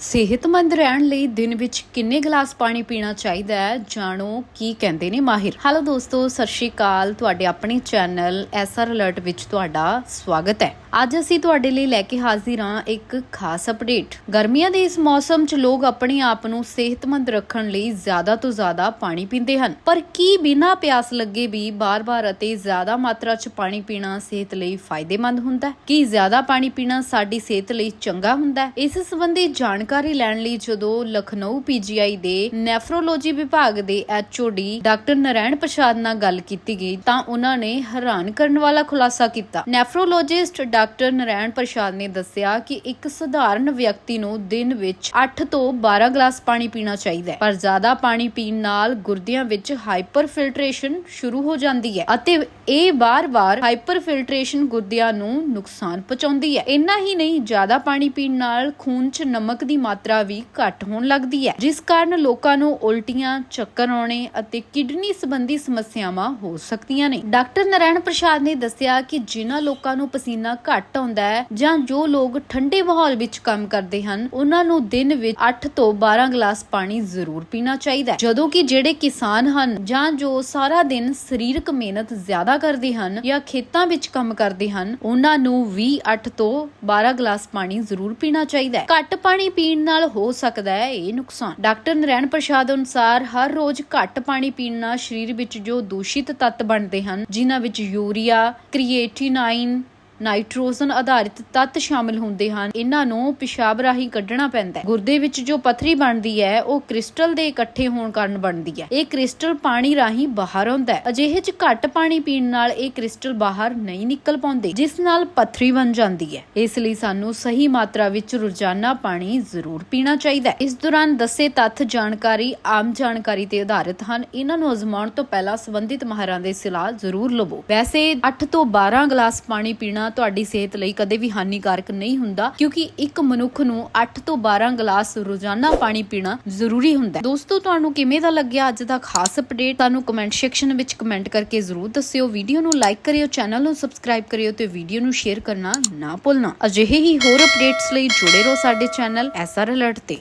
ਸਿਹਤਮੰਦ ਰਹਿਣ ਲਈ ਦਿਨ ਵਿੱਚ ਕਿੰਨੇ ਗਲਾਸ ਪਾਣੀ ਪੀਣਾ ਚਾਹੀਦਾ ਹੈ? ਜਾਣੋ ਕੀ ਕਹਿੰਦੇ ਨੇ ਮਾਹਿਰ। ਹੈਲੋ ਦੋਸਤੋ, ਸਤਿ ਸ਼੍ਰੀ ਅਕਾਲ। ਤੁਹਾਡੇ ਆਪਣੇ ਚੈਨਲ ਐਸਆਰ ਅਲਰਟ ਵਿੱਚ ਤੁਹਾਡਾ ਸਵਾਗਤ ਹੈ। ਅੱਜ ਅਸੀਂ ਤੁਹਾਡੇ ਲਈ ਲੈ ਕੇ ਹਾਜ਼ਰ ਹਾਂ ਇੱਕ ਖਾਸ ਅਪਡੇਟ। ਗਰਮੀਆਂ ਦੇ ਇਸ ਮੌਸਮ 'ਚ ਲੋਕ ਆਪਣੇ ਆਪ ਨੂੰ ਸਿਹਤਮੰਦ ਰੱਖਣ ਲਈ ਜ਼ਿਆਦਾ ਤੋਂ ਜ਼ਿਆਦਾ ਪਾਣੀ ਪੀਂਦੇ ਹਨ। ਪਰ ਕੀ ਬਿਨਾਂ ਪਿਆਸ ਲੱਗੇ ਵੀ ਬਾਰ-ਬਾਰ ਅਤੇ ਜ਼ਿਆਦਾ ਮਾਤਰਾ 'ਚ ਪਾਣੀ ਪੀਣਾ ਸਿਹਤ ਲਈ ਫਾਇਦੇਮੰਦ ਹੁੰਦਾ ਹੈ? ਕੀ ਜ਼ਿਆਦਾ ਪਾਣੀ ਪੀਣਾ ਸਾਡੀ ਸਿਹਤ ਲਈ ਚੰਗਾ ਹੁੰਦਾ ਹੈ? ਇਸ ਸੰਬੰਧੀ ਜਾਣ ਜਾਣਕਾਰੀ ਲੈਣ ਲਈ ਜਦੋਂ ਲਖਨਊ ਪੀਜੀਆਈ ਦੇ ਨੈਫਰੋਲੋਜੀ ਵਿਭਾਗ ਦੇ ਐਚਓਡੀ ਡਾਕਟਰ ਨਰੈਣ ਪ੍ਰਸਾਦ ਨਾਲ ਗੱਲ ਕੀਤੀ ਗਈ ਤਾਂ ਉਹਨਾਂ ਨੇ ਹੈਰਾਨ ਕਰਨ ਵਾਲਾ ਖੁਲਾਸਾ ਕੀਤਾ। ਨੈਫਰੋਲੋਜਿਸਟ ਡਾਕਟਰ ਨਰੈਣ ਪ੍ਰਸਾਦ ਨੇ ਦੱਸਿਆ ਕਿ ਇੱਕ ਸਧਾਰਨ ਵਿਅਕਤੀ ਨੂੰ ਦਿਨ ਵਿੱਚ 8 ਤੋਂ 12 ਗਲਾਸ ਪਾਣੀ ਪੀਣਾ ਚਾਹੀਦਾ ਹੈ, ਪਰ ਜ਼ਿਆਦਾ ਪਾਣੀ ਪੀਣ ਨਾਲ ਗੁਰਦਿਆਂ ਵਿੱਚ ਹਾਈਪਰ ਫਿਲਟਰੇਸ਼ਨ ਸ਼ੁਰੂ ਹੋ ਜਾਂਦੀ ਹੈ ਅਤੇ ਇਹ ਵਾਰ-ਵਾਰ ਹਾਈਪਰ ਫਿਲਟਰੇਸ਼ਨ ਗੁਰਦਿਆਂ ਨੂੰ ਨੁਕਸਾਨ ਪਹੁੰਚਾਉਂਦੀ ਹੈ। ਇੰਨਾ ਹੀ ਨਹੀਂ, ਜ਼ਿਆਦਾ ਪਾਣੀ ਪੀਣ ਨਾਲ ਖੂਨ 'ਚ ਨਮਕ ਦੀ ਮਾਤਰਾ ਵੀ ਘੱਟ ਹੋਣ ਲੱਗਦੀ ਹੈ, ਜਿਸ ਕਾਰਨ ਲੋਕਾਂ ਨੂੰ ਉਲਟੀਆਂ, ਚੱਕਰ ਆਉਣੇ ਅਤੇ ਕਿਡਨੀ ਸੰਬੰਧੀ ਸਮੱਸਿਆਵਾਂ ਹੋ ਸਕਦੀਆਂ ਨੇ। ਡਾਕਟਰ ਨਰੈਣ ਪ੍ਰਸਾਦ ਨੇ ਦੱਸਿਆ ਕਿ ਜਿਨ੍ਹਾਂ ਲੋਕਾਂ ਨੂੰ ਪਸੀਨਾ ਘੱਟ ਆਉਂਦਾ ਹੈ ਜਾਂ ਜੋ ਲੋਕ ਠੰਡੇ ਮਾਹੌਲ ਵਿੱਚ ਕੰਮ ਕਰਦੇ ਹਨ, ਉਹਨਾਂ ਨੂੰ ਦਿਨ ਵਿੱਚ 8 ਤੋਂ 12 ਗਲਾਸ ਪਾਣੀ ਜ਼ਰੂਰ ਪੀਣਾ ਚਾਹੀਦਾ ਹੈ। ਜਦੋਂ ਕਿ ਜਿਹੜੇ ਕਿਸਾਨ ਹਨ ਜਾਂ ਜੋ ਸਾਰਾ ਦਿਨ ਸਰੀਰਕ ਮਿਹਨਤ ਜ਼ਿਆਦਾ ਕਰਦੇ ਹਨ ਜਾਂ ਖੇਤਾਂ ਵਿੱਚ ਕੰਮ ਕਰਦੇ ਹਨ, ਉਹਨਾਂ ਨੂੰ ਵੀ 8 ਤੋਂ 12 ਗਲਾਸ ਪਾਣੀ ਜ਼ਰੂਰ ਪੀਣਾ ਚਾਹੀਦਾ ਹੈ। ਘੱਟ ਪਾਣੀ ਪੀਣ ਨਾਲ ਹੋ ਸਕਦਾ ਹੈ, ਇਹ ਨੁਕਸਾਨ। ਡਾਕਟਰ ਨਰੈਣ ਪ੍ਰਸਾਦ ਅਨੁਸਾਰ ਹਰ ਰੋਜ਼ ਘੱਟ ਪਾਣੀ ਪੀਣ ਨਾਲ ਸਰੀਰ ਵਿੱਚ ਜੋ ਦੂਸ਼ਿਤ ਤੱਤ ਬਣਦੇ ਹਨ, ਜਿਨ੍ਹਾਂ ਵਿੱਚ ਯੂਰੀਆ, ਕ੍ਰੀਏਟਿਨਾਈਨ ਨਾਈਟ੍ਰੋਜਨ ਆਧਾਰਿਤ ਤੱਤ ਸ਼ਾਮਿਲ ਹੁੰਦੇ ਹਨ। ਇਹਨਾਂ ਨੂੰ ਪਿਸ਼ਾਬ ਰਾਹੀਂ ਕੱਢਣਾ ਪੈਂਦਾ ਹੈ। ਗੁਰਦੇ ਵਿੱਚ ਜੋ ਪਥਰੀ ਬਣਦੀ ਹੈ, ਉਹ ਕ੍ਰਿਸਟਲ ਦੇ ਇਕੱਠੇ ਹੋਣ ਕਾਰਨ ਬਣਦੀ ਹੈ। ਇਹ ਕ੍ਰਿਸਟਲ ਪਾਣੀ ਰਾਹੀਂ ਬਾਹਰ ਆਉਂਦਾ ਹੈ। ਅਜਿਹੇ ਚ ਘੱਟ ਪਾਣੀ ਪੀਣ ਨਾਲ ਇਹ ਕ੍ਰਿਸਟਲ ਬਾਹਰ ਨਹੀਂ ਨਿਕਲ ਪਾਉਂਦੇ, ਜਿਸ ਨਾਲ ਪਥਰੀ ਬਣ ਜਾਂਦੀ ਹੈ। ਇਸ ਲਈ ਸਾਨੂੰ ਸਹੀ ਮਾਤਰਾ ਵਿੱਚ ਰੋਜ਼ਾਨਾ ਪਾਣੀ ਜ਼ਰੂਰ ਪੀਣਾ ਚਾਹੀਦਾ ਹੈ। ਇਸ ਦੌਰਾਨ ਦੱਸੇ ਤੱਥ ਜਾਣਕਾਰੀ, ਆਮ ਜਾਣਕਾਰੀ ਤੇ ਆਧਾਰਿਤ ਹਨ। ਇਹਨਾਂ ਨੂੰ ਅਜ਼ਮਾਉਣ ਤੋਂ ਪਹਿਲਾਂ ਸੰਬੰਧਿਤ ਮਾਹਰਾਂ ਦੇ ਸਲਾਹ ਜ਼ਰੂਰ ਲਵੋ। ਵੈਸੇ 8 ਤੋਂ 12 ਗਲਾਸ ਪਾਣੀ ਪੀਣਾ ਪੀਣਾ ਤੁਹਾਡੀ ਸਿਹਤ ਲਈ ਕਦੇ ਵੀ ਹਾਨੀਕਾਰਕ ਨਹੀਂ ਹੁੰਦਾ, ਕਿਉਂਕਿ ਇੱਕ ਮਨੁੱਖ ਨੂੰ 8 ਤੋਂ 12 ਗਲਾਸ ਰੋਜ਼ਾਨਾ ਪਾਣੀ ਪੀਣਾ ਜ਼ਰੂਰੀ ਹੁੰਦਾ ਹੈ। ਦੋਸਤੋ, ਤੁਹਾਨੂੰ ਕਿਵੇਂ ਦਾ ਲੱਗਿਆ ਅੱਜ ਦਾ ਖਾਸ ਅਪਡੇਟ ਤੁਹਾਨੂੰ ਕਮੈਂਟ ਸੈਕਸ਼ਨ ਵਿੱਚ ਕਮੈਂਟ ਕਰਕੇ ਜ਼ਰੂਰ ਦੱਸਿਓ। ਵੀਡੀਓ ਨੂੰ ਲਾਈਕ ਕਰਿਓ ਚੈਨਲ ਨੂੰ ਸਬਸਕ੍ਰਾਈਬ ਕਰਿਓ ਤੇ ਵੀਡੀਓ ਨੂੰ ਸ਼ੇਅਰ ਕਰਨਾ ਨਾ ਭੁੱਲਣਾ। ਅਜਿਹੇ ਹੀ ਹੋਰ ਅਪਡੇਟਸ ਲਈ ਜੁੜੇ ਰਹੋ ਸਾਡੇ ਚੈਨਲ ਐਸਆਰ ਅਲਰਟ ਤੇ।